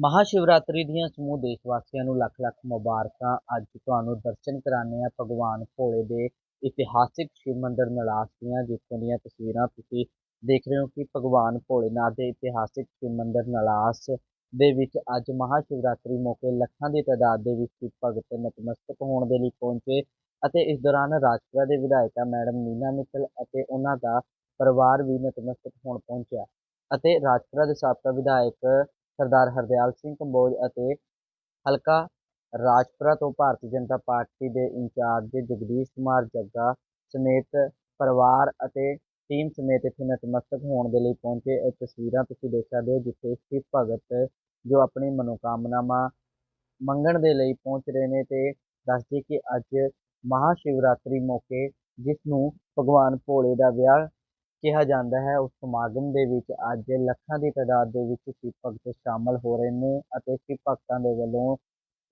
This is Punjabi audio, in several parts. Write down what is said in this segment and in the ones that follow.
ਮਹਾਸ਼ਿਵਰਾਤਰੀ ਦੀਆਂ ਸਮੂਹ ਦੇਸ਼ ਵਾਸੀਆਂ ਨੂੰ ਲੱਖ ਲੱਖ ਮੁਬਾਰਕਾਂ। ਅੱਜ ਤੁਹਾਨੂੰ ਦਰਸ਼ਨ ਕਰਾਉਂਦੇ ਆ ਭਗਵਾਨ ਭੋਲੇ ਦੇ ਇਤਿਹਾਸਿਕ ਸ਼ਿਵ ਮੰਦਿਰ ਨਲਾਸ ਦੀਆਂ, ਜਿੱਥੋਂ ਦੀਆਂ ਤਸਵੀਰਾਂ ਤੁਸੀਂ ਦੇਖ ਰਹੇ ਹੋ ਕਿ ਭਗਵਾਨ ਭੋਲੇਨਾਥ ਦੇ ਇਤਿਹਾਸਿਕ ਸ਼ਿਵ ਮੰਦਿਰ ਨਲਾਸ ਦੇ ਵਿੱਚ ਅੱਜ ਮਹਾਸ਼ਿਵਰਾਤਰੀ ਮੌਕੇ ਲੱਖਾਂ ਦੀ ਤਾਦਾਦ ਦੇ ਵਿੱਚ ਸਿੱਖ ਭਗਤ ਨਤਮਸਤਕ ਹੋਣ ਦੇ ਲਈ ਪਹੁੰਚੇ ਅਤੇ ਇਸ ਦੌਰਾਨ ਰਾਜਪੁਰਾ ਦੇ ਵਿਧਾਇਕਾ ਮੈਡਮ ਨੀਨਾ ਮਿੱਤਲ ਅਤੇ ਉਹਨਾਂ ਦਾ ਪਰਿਵਾਰ ਵੀ ਨਤਮਸਤਕ ਹੋਣ ਪਹੁੰਚਿਆ। ਅਤੇ ਰਾਜਪੁਰਾ ਦੇ ਸਾਬਕਾ ਵਿਧਾਇਕ ਸਰਦਾਰ ਹਰਦਿਆਲ ਸਿੰਘ ਕੰਬੋਜ ਅਤੇ ਹਲਕਾ ਰਾਜਪੁਰਾ ਤੋਂ ਭਾਰਤੀ ਜਨਤਾ ਪਾਰਟੀ ਦੇ ਇੰਚਾਰਜ ਜਗਦੀਸ਼ ਕੁਮਾਰ ਜੱਗਾ ਸਮੇਤ ਪਰਿਵਾਰ ਅਤੇ ਟੀਮ ਸਮੇਤ ਇੱਥੇ ਨਤਮਸਤਕ ਹੋਣ ਦੇ ਲਈ ਪਹੁੰਚੇ। ਇਹ ਤਸਵੀਰਾਂ ਤੁਸੀਂ ਦੇਖ ਸਕਦੇ ਹੋ ਜਿੱਥੇ ਸਿੱਖ ਭਗਤ ਜੋ ਆਪਣੀ ਮਨੋਕਾਮਨਾਵਾਂ ਮੰਗਣ ਦੇ ਲਈ ਪਹੁੰਚ ਰਹੇ ਨੇ ਤੇ ਦੱਸਦੇ ਕਿ ਅੱਜ ਮਹਾ ਸ਼ਿਵਰਾਤਰੀ ਮੌਕੇ ਜਿਸ ਨੂੰ ਭਗਵਾਨ ਭੋਲੇ ਦਾ ਵਿਆਹ ਕਿਹਾ ਜਾਂਦਾ ਹੈ, ਉਸ ਸਮਾਗਮ ਦੇ ਵਿੱਚ ਅੱਜ ਲੱਖਾਂ ਦੀ ਤਾਦਾਦ ਦੇ ਵਿੱਚ ਸ਼ਿਵ ਭਗਤ ਸ਼ਾਮਲ ਹੋ ਰਹੇ ਨੇ ਅਤੇ ਸ਼ਿਵ ਭਗਤਾਂ ਦੇ ਵੱਲੋਂ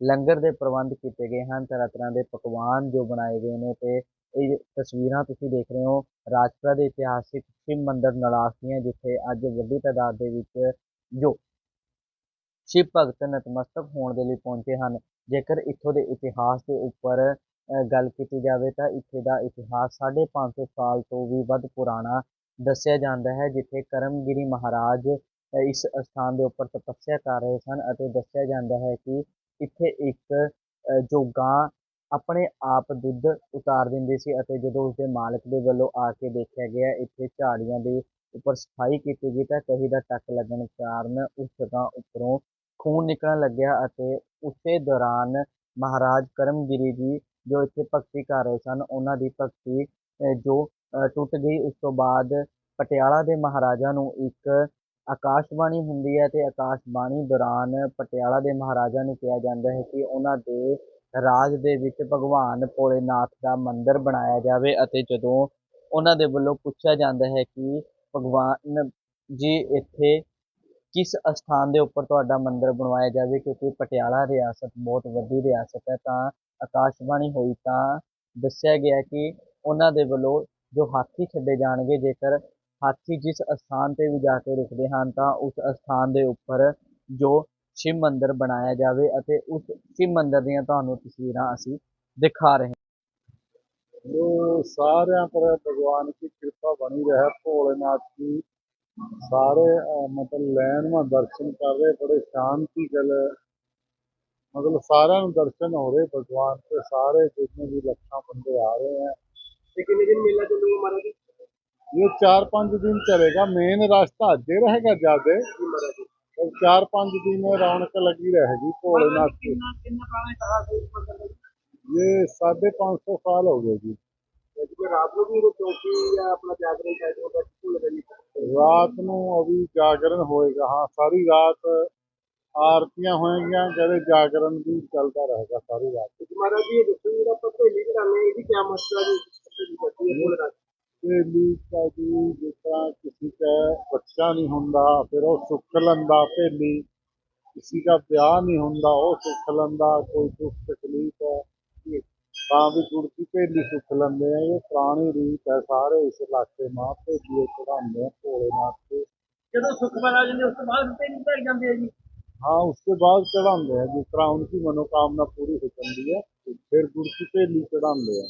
ਲੰਗਰ ਦੇ ਪ੍ਰਬੰਧ ਕੀਤੇ ਗਏ ਹਨ। ਤਰ੍ਹਾਂ ਤਰ੍ਹਾਂ ਦੇ ਪਕਵਾਨ ਜੋ ਬਣਾਏ ਗਏ ਨੇ ਤੇ ਇਹ ਤਸਵੀਰਾਂ ਤੁਸੀਂ ਦੇਖ ਰਹੇ ਹੋ। ਰਾਜਪੁਰਾ ਦੇ ਇਤਿਹਾਸਿਕ ਸ਼ਿਵ ਮੰਦਿਰ ਨਲਾਸ ਦੀਆਂ, ਜਿੱਥੇ ਅੱਜ ਵੱਡੀ ਤਾਦਾਦ ਦੇ ਵਿੱਚ ਜੋ ਸ਼ਿਵ ਭਗਤ ਨਤਮਸਤਕ ਹੋਣ ਦੇ ਲਈ ਪਹੁੰਚੇ ਹਨ। ਜੇਕਰ ਇੱਥੋਂ ਦੇ ਇਤਿਹਾਸ ਦੇ ਉੱਪਰ ਗੱਲ ਕੀਤੀ ਜਾਵੇ ਤਾਂ ਇੱਥੇ ਦਾ ਇਤਿਹਾਸ 550 ਸਾਲ ਤੋਂ ਵੀ ਵੱਧ ਪੁਰਾਣਾ ਦੱਸਿਆ ਜਾਂਦਾ ਹੈ ਜਿੱਥੇ ਕਰਮਗਿਰੀ ਮਹਾਰਾਜ ਇਸ ਅਸਥਾਨ ਦੇ ਉੱਪਰ ਤਪੱਸਿਆ ਕਰ ਰਹੇ ਸਨ ਅਤੇ ਦੱਸਿਆ ਜਾਂਦਾ ਹੈ ਕਿ ਇੱਥੇ ਇੱਕ ਜੋ ਗਾਂ ਆਪਣੇ ਆਪ ਦੁੱਧ ਉਤਾਰ ਦਿੰਦੀ ਸੀ ਅਤੇ ਜਦੋਂ ਉਸਦੇ ਮਾਲਕ ਦੇ ਵੱਲੋਂ ਆ ਕੇ ਦੇਖਿਆ ਗਿਆ ਇੱਥੇ ਝਾੜੀਆਂ ਦੇ ਉੱਪਰ ਸਫ਼ਾਈ ਕੀਤੀ ਗਈ ਤਾਂ ਕਹੀ ਦਾ ਟੱਕ ਲੱਗਣ ਕਾਰਨ ਉਸ ਜਗ੍ਹਾ ਉੱਪਰੋਂ ਖੂਨ ਨਿਕਲਣ ਲੱਗਿਆ ਅਤੇ ਉਸੇ ਦੌਰਾਨ ਮਹਾਰਾਜ ਕਰਮਗਿਰੀ ਜੀ ਜੋ ਇੱਥੇ ਭਗਤੀ ਕਰ ਰਹੇ ਸਨ ਉਹਨਾਂ ਦੀ ਭਗਤੀ ਅ, ਜੋ ਟੁੱਟ ਗਈ। ਉਸ ਤੋਂ ਬਾਅਦ ਪਟਿਆਲਾ ਦੇ ਮਹਾਰਾਜਾ ਨੂੰ ਇੱਕ ਆਕਾਸ਼ਬਾਣੀ ਹੁੰਦੀ ਹੈ ਅਤੇ ਆਕਾਸ਼ਬਾਣੀ ਦੌਰਾਨ ਪਟਿਆਲਾ ਦੇ ਮਹਾਰਾਜਾ ਨੂੰ ਕਿਹਾ ਜਾਂਦਾ ਹੈ ਕਿ ਉਹਨਾਂ ਦੇ ਰਾਜ ਦੇ ਵਿੱਚ ਭਗਵਾਨ ਭੋਲੇਨਾਥ ਦਾ ਮੰਦਿਰ ਬਣਾਇਆ ਜਾਵੇ ਅਤੇ ਜਦੋਂ ਉਹਨਾਂ ਦੇ ਵੱਲੋਂ ਪੁੱਛਿਆ ਜਾਂਦਾ ਹੈ ਕਿ ਭਗਵਾਨ ਜੀ, ਇੱਥੇ ਕਿਸ ਅਸਥਾਨ ਦੇ ਉੱਪਰ ਤੁਹਾਡਾ ਮੰਦਿਰ ਬਣਵਾਇਆ ਜਾਵੇ ਕਿਉਂਕਿ ਪਟਿਆਲਾ ਰਿਆਸਤ ਬਹੁਤ ਵੱਡੀ ਰਿਆਸਤ ਹੈ ਤਾਂ ਆਕਾਸ਼ਬਾਣੀ ਹੋਈ ਤਾਂ ਦੱਸਿਆ ਗਿਆ ਕਿ ਉਹਨਾਂ ਦੇ ਵੱਲੋਂ ਜੋ ਹਾਥੀ ਛੱਡੇ ਜਾਣਗੇ, ਜੇਕਰ ਹਾਥੀ ਜਿਸ ਅਸਥਾਨ 'ਤੇ ਵੀ ਜਾ ਕੇ ਰੁਕਦੇ ਹਨ, ਤਾਂ ਉਸ ਅਸਥਾਨ ਦੇ ਉੱਪਰ ਜੋ ਸ਼ਿਵ ਮੰਦਰ ਬਣਾਇਆ ਜਾਵੇ ਅਤੇ ਉਸ ਸ਼ਿਵ ਮੰਦਿਰ ਦੀਆਂ ਤੁਹਾਨੂੰ ਤਸਵੀਰਾਂ ਅਸੀਂ ਦਿਖਾ ਰਹੇ ਸਾਰਿਆਂ ਪਰ ਭਗਵਾਨ ਦੀ ਕਿਰਪਾ ਬਣੀ ਰਹੇ, ਭੋਲੇਨਾਥ ਦੀ ਸਾਰੇ ਮਤਲਬ ਲੈਣ ਮਾ ਦਰਸ਼ਨ ਕਰ ਰਹੇ, ਬੜੇ ਸ਼ਾਂਤੀ ਗਲ ਮਤਲਬ ਸਾਰਿਆਂ ਨੂੰ ਦਰਸ਼ਨ ਹੋ ਰਹੇ ਭਗਵਾਨ ਦੇ ਸਾਰੇ ਜਿੰਨੇ ਵੀ ਲੱਖਾਂ ਬੰਦੇ ਆ ਰਹੇ ਹੈ। ਤੇ कितने दिन मेला चलेगा महाराज जी ये चार पाँच दिन चलेगा मेन रास्ता अजे रहेगा ज्यादा जी महाराज जी और चार पाँच दिन में रौनक लगी रहेगी भोलेनाथ की कितना कितना पुराना इतिहास है इस मंदिर का जी? ये साढ़े पाँच सौ साल हो गए जी जिसमें रात को भी वो चौकी या अपना जागरण टाइप होगा किसको लगेगा रात में अभी जागरण होएगा हाँ सारी रात आरतियां होएंगी कहते जागरण भी चलता रहेगा सारी रात महाराज जी ये दसवीं का पत्ते लिख रहा है ये भी क्या मसला है जी ਤੇ ਲੀਕ ਆ ਜੀ ਜਿਸ ਤਰ੍ਹਾਂ ਕਿਸੇ ਦਾ ਬੱਚਾ ਨਹੀਂ ਹੁੰਦਾ ਫਿਰ ਉਹ ਸੁੱਖ ਲੈਂਦਾ ਭੇਲੀ ਕਿਸੇ ਦਾ ਵਿਆਹ ਨਹੀਂ ਹੁੰਦਾ ਉਹ ਸੁੱਖ ਲੈਂਦਾ ਕੋਈ ਦੁੱਖ ਤਕਲੀਫ ਹੈ ਤਾਂ ਵੀ ਗੁੜਤੀ ਭੇਲੀ ਸੁੱਖ ਲੈਂਦੇ ਆ ਇਹ ਪੁਰਾਣੀ ਰੀਤ ਹੈ ਸਾਰੇ ਇਸ ਇਲਾਕੇ ਮਾਂ ਭੇਲੀ ਚੜਾਉਂਦੇ ਆ ਭੋਲੇਨਾਥ ਤੇ ਜਦੋਂ ਸੁਖ ਮਹਾਰਾਜ ਨੇ ਉਸ ਤੋਂ ਬਾਅਦ ਤੇ ਨਹੀਂ ਭੇਜ ਜਾਂਦੇ ਆ ਜੀ हाँ उसके बाद चढ़ाते हैं जिस तरह उनकी मनोकामना पूरी हो जाती है फिर गुड़ की पेली चढ़ाते हैं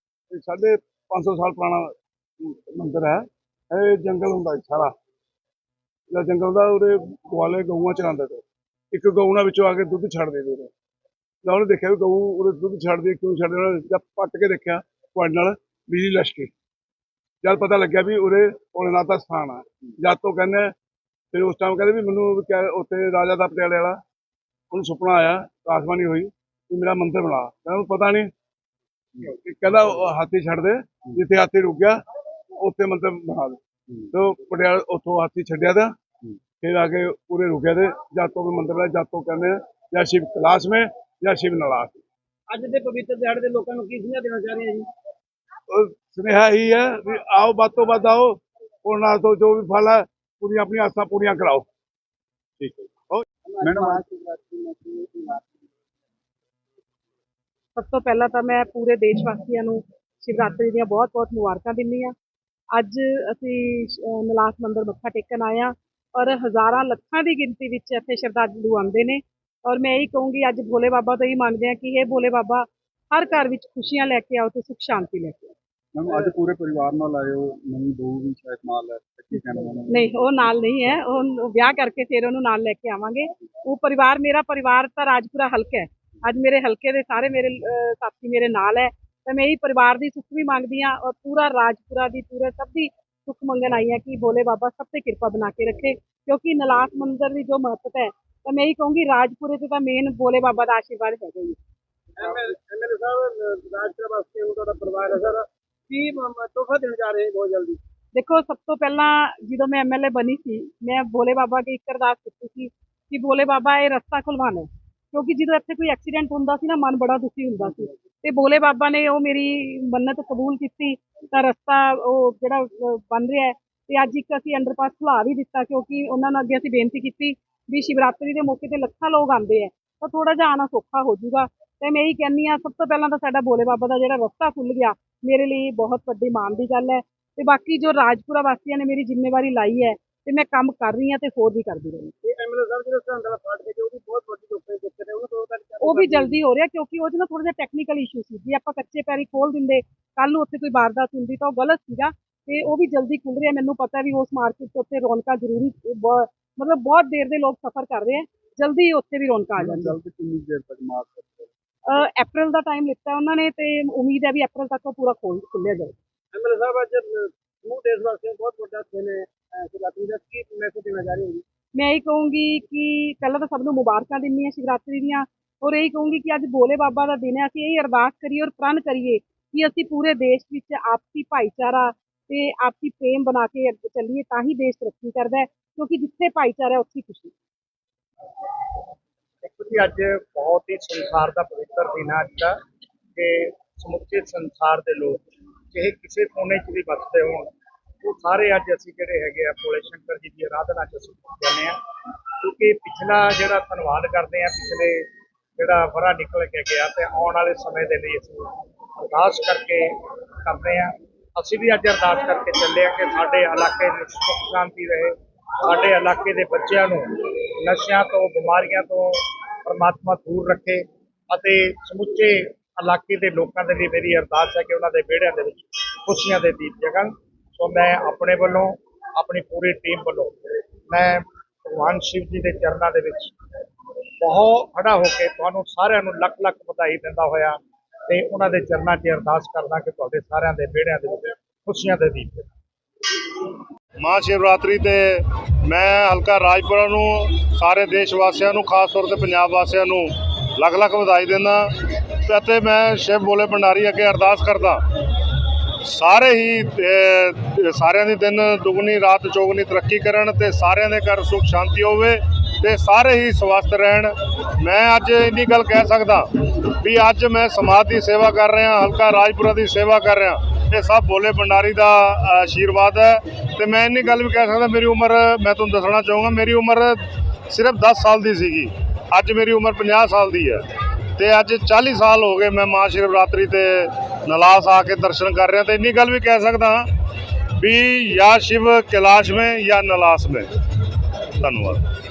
ਸਾਢੇ 500 ਸਾਲ ਪੁਰਾਣਾ ਮੰਦਿਰ ਹੈ। ਇਹ ਜੰਗਲ ਹੁੰਦਾ ਸੀ ਸਾਰਾ। ਜਿਹੜਾ ਜੰਗਲ ਦਾ ਉਹਦੇ ਦੁਆਲੇ ਗਊਆਂ ਚਰਾਉਂਦੇ ਤੇ ਇੱਕ ਗਊ ਨਾਲ ਵਿੱਚੋਂ ਆ ਕੇ ਦੁੱਧ ਛੱਡ ਦੇ ਦੇ ਜਦੋਂ ਉਹਨੇ ਦੇਖਿਆ ਵੀ ਗਊ ਉਹਦੇ ਦੁੱਧ ਛੱਡਦੀ ਹੈ, ਕਿਉਂ ਛੱਡਦੀ ਉਹਨੇ? ਜਦ ਪੱਟ ਕੇ ਦੇਖਿਆ ਪੁਆਇੰਟ ਨਾਲ ਬਿਜਲੀ ਲਸ਼ਕੀ ਜਦ ਪਤਾ ਲੱਗਿਆ ਵੀ ਉਹਦੇ ਭੋਲੇਨਾਥ ਦਾ ਸਥਾਨ ਆ। ਜਦ ਤੋਂ ਕਹਿੰਦੇ ਫਿਰ ਉਸ ਟਾਈਮ ਕਹਿੰਦੇ ਵੀ ਮੈਨੂੰ ਵੀ ਉੱਥੇ ਰਾਜਾ ਦਾ ਪਟਿਆਲੇ ਵਾਲਾ ਉਹਨੂੰ ਸੁਪਨਾ ਆਇਆ ਆਸਮਾਨੀ ਹੋਈ ਵੀ ਮੇਰਾ ਮੰਦਿਰ ਬਣਾ। ਕਹਿੰਦਾ ਉਹਨੂੰ ਪਤਾ ਨਹੀਂ ਕਹਿੰਦਾ ਹਾਥੀ ਛੱਡ ਦੇ ਜਿੱਥੇ ਹਾਥੀ ਰੁਕ ਗਿਆ ਉੱਥੇ ਮਤਲਬ ਬਣਾ ਦੇ। ਤੋ ਪਟਿਆਲਾ ਉੱਥੋਂ ਹਾਥੀ ਛੱਡਿਆ ਦਾ ਫਿਰ ਆ ਕੇ ਪੂਰੇ ਰੁਕਿਆ ਤੇ ਜਾਤੋਂ ਵੀ ਮੰਦਰ ਹੈ ਜਾਤੋਂ ਕਹਿੰਦੇ ਜਾਂ ਸ਼ਿਵ ਕਲਾਸ ਮੇ ਜਾਂ ਸ਼ਿਵ ਨਲਾਸ। ਅੱਜ ਦੇ ਪਵਿੱਤਰ ਦਿਹਾੜੇ ਦੇ ਲੋਕਾਂ ਨੂੰ ਕੀ ਸੁਨੇਹਾ ਦੇਣਾ ਚਾਹ ਰਹੇ ਜੀ? ਸੁਨੇਹਾ ਹੀ ਹੈ ਵੀ ਆਓ ਵੱਧ ਤੋਂ ਵੱਧ ਆਓ ਉਹਨਾਂ ਤੋਂ ਜੋ ਵੀ ਫਲ ਹੈ ਪੂਰੀ ਆਪਣੀ ਆਸਾਂ ਪੂਰੀਆਂ ਕਰਾਓ। ਠੀਕ ਹੈ ਮੈਡਮ ਸਭ ਤੋਂ ਪਹਿਲਾਂ ਤਾਂ ਮੈਂ ਪੂਰੇ ਦੇਸ਼ ਵਾਸੀਆਂ ਨੂੰ ਸ਼ਿਵਰਾਤਰੀ ਦੀਆਂ ਬਹੁਤ-ਬਹੁਤ ਮੁਬਾਰਕਾਂ ਦਿੰਦੀ ਹਾਂ। ਅੱਜ ਅਸੀਂ ਨਲਾਸ ਮੰਦਿਰ ਮੱਥਾ ਟੇਕਣ ਆਏ ਹਾਂ ਔਰ ਹਜ਼ਾਰਾਂ ਲੱਖਾਂ ਦੀ ਗਿਣਤੀ ਵਿੱਚ ਇੱਥੇ ਸ਼ਰਧਾਲੂ ਆਉਂਦੇ ਨੇ ਔਰ ਮੈਂ ਇਹੀ ਕਹੂੰਗੀ ਅੱਜ ਭੋਲੇ ਬਾਬਾ ਤੋਂ ਹੀ ਮੰਗਦੇ ਹਾਂ ਕਿ ਇਹ ਭੋਲੇ ਬਾਬਾ ਹਰ ਘਰ ਵਿੱਚ ਖੁਸ਼ੀਆਂ ਲੈ ਕੇ ਆਓ ਤੇ ਸੁਖ ਸ਼ਾਂਤੀ ਲੈ ਕੇ ਆਓ। ਮੈਮ ਅੱਜ ਪੂਰੇ ਪਰਿਵਾਰ ਨਾਲ ਆਏ ਹੋ ਨਵੀਂ ਬਹੂ ਵੀ ਸ਼ਾਇਦ ਨਾਲ ਹੈ ਕੀ ਕਹਿਣਾ? ਨਹੀਂ ਉਹ ਨਾਲ ਨਹੀਂ ਹੈ ਉਹ ਵਿਆਹ ਕਰਕੇ ਫਿਰ ਉਹਨੂੰ ਨਾਲ ਲੈ ਕੇ ਆਵਾਂਗੇ। ਉਹ ਪਰਿਵਾਰ ਮੇਰਾ ਪਰਿਵਾਰ ਤਾਂ ਰਾਜਪੁਰਾ ਹਲਕਾ ਹੈ। ਅੱਜ ਮੇਰੇ ਹਲਕੇ ਦੇ ਸਾਰੇ ਮੇਰੇ ਸਾਥੀ ਮੇਰੇ ਨਾਲ ਹੈ। ਤੇ ਮੈਂ ਇਹੀ ਪਰਿਵਾਰ ਦੀ ਸੁੱਖ ਵੀ ਮੰਗਦੀ ਹਾਂ ਔਰ ਪੂਰਾ ਰਾਜਪੁਰਾ ਦੀ ਪੂਰੇ ਸਭ ਦੀ ਸੁੱਖ ਮੰਗਣ ਆਈ ਹਾਂ ਕਿ ਭੋਲੇ ਬਾਬਾ ਸਭ ਤੇ ਕਿਰਪਾ ਬਣਾ ਕੇ ਰੱਖੇ ਕਿਉਂਕਿ ਨਲਾਸ ਮੰਦਿਰ ਦੀ ਜੋ ਮਹੱਤਤਾ ਹੈ ਤਾਂ ਮੈਂ ਇਹੀ ਕਹੂੰਗੀ ਰਾਜਪੁਰੇ ਤੇ ਤਾਂ ਮੇਨ ਭੋਲੇ ਬਾਬਾ ਦਾ ਆਸ਼ੀਰਵਾਦ ਹੈਗਾ ਹੀ ਹੈ। ਐਮਐਲਏ ਸਾਹਿਬ ਰਾਜਪੁਰਾ ਵਾਸੀਆਂ ਨੂੰ ਤੁਹਾਡਾ ਪਰਿਵਾਰ ਹੈ ਸਰ। ਕੀ ਮ- ਤੋਹਫਾ ਦੇਣ ਜਾ ਰਹੇ ਹੋ ਬਹੁਤ ਜਲਦੀ? ਦੇਖੋ ਸਭ ਤੋਂ ਪਹਿਲਾਂ ਜਦੋਂ ਮੈਂ ਐਮਐਲਏ ਬਣੀ ਸੀ ਮੈਂ ਭੋਲੇ ਬਾਬਾ ਅੱਗੇ ਇੱਕ ਅਰਦਾਸ ਕੀਤੀ ਸੀ ਕਿ ਭੋਲੇ ਬਾਬਾ ਇਹ ਰਸਤਾ ਖੁਲਵਾਣਾ ਕਿਉਂਕਿ ਜਦੋਂ ਇੱਥੇ ਕੋਈ ਐਕਸੀਡੈਂਟ ਹੁੰਦਾ ਸੀ ਨਾ ਮਨ ਬੜਾ ਦੁਖੀ ਹੁੰਦਾ ਸੀ। ਤੇ ਬੋਲੇ ਬਾਬਾ ਨੇ ਉਹ ਮੇਰੀ ਮੰਨਤ ਕਬੂਲ ਕੀਤੀ। ਤਾਂ ਰਸਤਾ ਉਹ ਜਿਹੜਾ ਅਹ, ਬਣ ਰਿਹਾ ਹੈ। ਤੇ ਅੱਜ ਇੱਕ ਅਸੀਂ ਅੰਡਰਪਾਸ ਖੁਲਾ ਵੀ ਦਿੱਤਾ ਕਿਉਂਕਿ ਉਹਨਾਂ ਨੂੰ ਅੱਗੇ ਅਸੀਂ ਬੇਨਤੀ ਕੀਤੀ ਵੀ ਸ਼ਿਵਰਾਤਰੀ ਦੇ ਮੌਕੇ ਤੇ ਲੱਖਾਂ ਲੋਕ ਆਉਂਦੇ ਆ ਤਾਂ ਥੋੜਾ ਜਿਹਾ ਆਣਾ ਸੌਖਾ ਹੋ ਜਾਊਗਾ। ਤੇ ਮੈਂ ਇਹੀ ਕਹਿੰਨੀ ਆ ਸਭ ਤੋਂ ਪਹਿਲਾਂ ਤਾਂ ਸਾਡਾ ਬੋਲੇ ਬਾਬਾ ਦਾ ਜਿਹੜਾ ਰਸਤਾ ਖੁੱਲ ਗਿਆ ਮੇਰੇ ਲਈ ਬਹੁਤ ਵੱਡੀ ਮਾਣ ਦੀ ਗੱਲ ਹੈ। ਤੇ ਬਾਕੀ ਜੋ ਰਾਜਪੁਰਾ ਵਾਸੀਆਂ ਨੇ ਮੇਰੀ ਜ਼ਿੰਮੇਵਾਰੀ ਲਾਈ ਹੈ ਤੇ ਮੈਂ ਕੰਮ ਕਰ ਰਹੀ ਹਾਂ ਤੇ ਹੋਰ ਵੀ ਕਰਦੀ ਰਹੀ ਤੇ ਐਮਐਲਏ ਸਾਹਿਬ ਜਿਹੜੇ ਸਰਹੰਦ ਵਾਲਾ ਫਾਟ ਕੇ ਉਹਦੀ ਬਹੁਤ ਵੱਡੀ ਲੋਕਾਂ ਦੀ ਦਿੱਕਤ ਹੈ ਉਹਨੂੰ ਤੋਂ ਤੱਕ ਉਹ ਵੀ ਜਲਦੀ ਹੋ ਰਿਹਾ ਕਿਉਂਕਿ ਉਹਦੇ ਨਾਲ ਥੋੜਾ ਜਿਹਾ ਟੈਕਨੀਕਲ ਇਸ਼ੂ ਸੀ। ਜੇ ਆਪਾਂ ਕੱਚੇ ਪੈਰੀ ਖੋਲ ਦਿੰਦੇ ਕੱਲ ਨੂੰ ਉੱਥੇ ਕੋਈ ਵਾਰਦਾਤ ਹੁੰਦੀ ਤਾਂ ਉਹ ਗਲਤ ਸੀਗਾ ਤੇ ਉਹ ਵੀ ਜਲਦੀ ਖੁੱਲ ਰਿਹਾ। ਮੈਨੂੰ ਪਤਾ ਵੀ ਉਸ ਮਾਰਕੀਟ 'ਚ ਉੱਥੇ ਰੌਣਕਾਂ ਜ਼ਰੂਰੀ ਮਤਲਬ ਬਹੁਤ ਦੇਰ ਦੇ ਲੋਕ ਸਫ਼ਰ ਕਰ ਰਹੇ ਆ। ਜਲਦੀ ਉੱਥੇ ਵੀ ਰੌਣਕਾਂ ਆ ਜਾਣਗੀਆਂ ਜਲਦ ਕਿੰਨੀ ਦੇਰ ਤੱਕ ਮਾਰ ਸਕਦੇ ਹੋ? ਅਹ ਅਪ੍ਰੈਲ ਦਾ ਟਾਈਮ ਲਿੱਤਾ ਉਹਨਾਂ ਨੇ ਤੇ ਉਮੀਦ ਹੈ ਵੀ ਅਪ੍ਰੈਲ ਤੱਕ ਉਹ ਪੂਰਾ ਖੋਲ ਖੁੱਲਿਆ ਜਾਏ ਐਮਐਲਏ ਸਾਹਿਬ ਅੱਜ ਸਮੂਹ ਦੇਸ਼ ਵਾਸੀਆਂ ਬਹੁਤ ਵੱਡਾ ਦਿਨ ਹੈ। ਸ਼ਿਵਰਾਤਰੀ ਦਾ ਕੀ ਮੈਸੇਜ ਦੇਣਾ ਚਾਹ ਰਹੇ ਹੋ ਜੀ? ਮੈਂ ਇਹੀ ਕਹੂੰਗੀ ਕਿ ਪਹਿਲਾਂ ਤਾਂ ਸਭ ਨੂੰ ਮੁਬਾਰਕਾਂ ਦਿੰਦੀ ਹਾਂ ਸ਼ਿਵਰਾਤਰੀ ਦੀਆਂ ਔਰ ਇਹੀ ਕਹੂੰਗੀ ਕਿ ਅੱਜ ਭੋਲੇ ਬਾਬਾ ਦਾ ਦਿਨ ਹੈ ਅਸੀਂ ਇਹ ਅਰਦਾਸ ਕਰੀਏ ਔਰ ਪ੍ਰਣ ਕਰੀਏ ਕਿ ਅਸੀਂ ਪੂਰੇ ਦੇਸ਼ ਵਿੱਚ ਆਪਸੀ ਭਾਈਚਾਰਾ ਤੇ ਆਪਸੀ ਪ੍ਰੇਮ ਬਣਾ ਕੇ ਅੱਗੇ ਚੱਲੀਏ ਤਾਂ ਹੀ ਦੇਸ਼ ਤਰੱਕੀ ਕਰਦਾ ਹੈ ਕਿਉਂਕਿ ਜਿੱਥੇ ਭਾਈਚਾਰਾ ਹੈ, ਉੱਥੇ ਹੀ ਖੁਸ਼ੀ। ਦੇਖੋ ਜੀ ਅੱਜ ਬਹੁਤ ਹੀ ਸੰਸਾਰ ਦਾ ਪਵਿੱਤਰ ਦਿਨ ਹੈ ਅੱਜ ਦਾ ਕਿ ਸਮੁੱਚੇ ਸੰਸਾਰ ਦੇ ਲੋਕ ਚਾਹੇ ਕਿਸੇ ਕੋਨੇ 'ਚ ਵੀ ਵੱਸਦੇ ਹੋਣ ਉਹ ਸਾਰੇ ਅੱਜ ਅਸੀਂ ਜਿਹੜੇ ਹੈਗੇ ਆ ਭੋਲੇ ਸ਼ੰਕਰ ਜੀ ਦੀ ਆਰਾਧਨਾ 'ਚ ਅਸੀਂ ਜਾਂਦੇ ਆ ਕਿਉਂਕਿ ਪਿਛਲਾ ਜਿਹੜਾ ਧੰਨਵਾਦ ਕਰਦੇ ਆ ਪਿਛਲੇ ਜਿਹੜਾ ਵਰਾ ਨਿਕਲ ਕੇ ਗਿਆ ਤੇ ਆਉਣ ਵਾਲੇ ਸਮੇਂ ਦੇ ਲਈ ਅਸੀਂ ਅਰਦਾਸ ਕਰਕੇ ਕਰਦੇ ਆ ਅਸੀਂ ਵੀ ਅੱਜ ਅਰਦਾਸ ਕਰਕੇ ਚੱਲੇ ਆ ਕਿ ਸਾਡੇ ਇਲਾਕੇ ਵਿੱਚ ਸੁੱਖ ਸ਼ਾਂਤੀ ਰਹੇ, ਸਾਡੇ ਇਲਾਕੇ ਦੇ ਬੱਚਿਆਂ ਨੂੰ ਨਸ਼ਿਆਂ ਤੋਂ, ਬਿਮਾਰੀਆਂ ਤੋਂ ਪਰਮਾਤਮਾ ਦੂਰ ਰੱਖੇ ਅਤੇ ਸਮੁੱਚੇ ਇਲਾਕੇ ਦੇ ਲੋਕਾਂ ਦੇ ਲਈ ਮੇਰੀ ਅਰਦਾਸ ਹੈ ਕਿ ਉਹਨਾਂ ਦੇ ਵਿਹੜਿਆਂ ਦੇ ਵਿੱਚ ਖੁਸ਼ੀਆਂ ਦੇ ਦੀਪ ਜਗਣ। ਸੋ ਮੈਂ ਆਪਣੇ ਵੱਲੋਂ, ਆਪਣੀ ਪੂਰੀ ਟੀਮ ਵੱਲੋਂ ਮੈਂ ਭਗਵਾਨ ਸ਼ਿਵ ਜੀ ਦੇ ਚਰਨਾਂ ਦੇ ਵਿੱਚ ਬਹੁਤ ਖੜਾ ਹੋ ਕੇ ਤੁਹਾਨੂੰ ਸਾਰਿਆਂ ਨੂੰ ਲੱਖ ਲੱਖ ਵਧਾਈ ਦਿੰਦਾ ਹੋਇਆ ਤੇ ਉਹਨਾਂ ਦੇ ਚਰਨਾਂ 'ਚ ਅਰਦਾਸ ਕਰਦਾ ਕਿ ਤੁਹਾਡੇ ਸਾਰਿਆਂ ਦੇ ਵਿਹੜਿਆਂ ਦੇ ਵਿੱਚ ਖੁਸ਼ੀਆਂ ਦੇ ਦੀਪ ਮਹਾ ਸ਼ਿਵਰਾਤਰੀ ਤੇ ਮੈਂ ਹਲਕਾ ਰਾਜਪੁਰਾ ਨੂੰ, ਸਾਰੇ ਦੇਸ਼ ਵਾਸੀਆਂ ਨੂੰ, ਖਾਸ ਤੌਰ ਤੇ ਪੰਜਾਬ ਵਾਸੀਆਂ ਨੂੰ ਲੱਖ ਲੱਖ ਵਧਾਈ ਦਿੰਦਾ। ਅਤੇ ਮੈਂ ਸ਼ਿਵ ਬੋਲੇ ਭੰਡਾਰੀ ਅੱਗੇ ਅਰਦਾਸ ਕਰਦਾ ਸਾਰੇ ਹੀ ਸਾਰਿਆਂ ਦੀ ਦਿਨ ਦੁਗਣੀ, ਰਾਤ ਚੌਗਣੀ ਤਰੱਕੀ ਕਰਨ ਤੇ ਸਾਰਿਆਂ ਦੇ ਘਰ ਸੁਖ ਸ਼ਾਂਤੀ ਹੋਵੇ ਤੇ ਸਾਰੇ ਹੀ ਸਵਸਥ ਰਹਿਣ। ਮੈਂ ਅੱਜ ਇੰਨੀ ਗੱਲ ਕਹਿ ਸਕਦਾ ਵੀ ਅੱਜ ਮੈਂ ਸਮਾਜ ਦੀ ਸੇਵਾ ਕਰ ਰਿਹਾ, ਹਲਕਾ ਰਾਜਪੁਰਾ ਦੀ ਸੇਵਾ ਕਰ ਰਿਹਾ। ਇਹ ਸਭ ਬੋਲੇ ਭੰਡਾਰੀ ਦਾ ਆਸ਼ੀਰਵਾਦ ਹੈ ਤੇ ਮੈਂ ਇੰਨੀ ਗੱਲ ਵੀ ਕਹਿ ਸਕਦਾ, ਮੇਰੀ ਉਮਰ, ਮੈਂ ਤੁਹਾਨੂੰ ਦੱਸਣਾ ਚਾਹੂੰਗਾ, ਮੇਰੀ ਉਮਰ ਸਿਰਫ 10 ਸਾਲ ਦੀ ਸੀਗੀ। ਅੱਜ ਮੇਰੀ ਉਮਰ 50 ਸਾਲ ਦੀ ਹੈ ਤੇ ਅੱਜ 40 ਸਾਲ ਹੋ ਗਏ ਮੈਂ ਮਹਾ ਸ਼ਿਵਰਾਤਰੀ ਤੇ ਨਲਾਸ ਆ ਕੇ ਦਰਸ਼ਨ ਕਰ ਰਿਹਾ ਤੇ ਇੰਨੀ ਗੱਲ ਵੀ ਕਹਿ ਸਕਦਾ ਵੀ ਜਾਂ ਸ਼ਿਵ ਕੈਲਾਸ਼ ਮੇਂ ਜਾਂ ਨਲਾਸ ਮੇਂ। ਧੰਨਵਾਦ।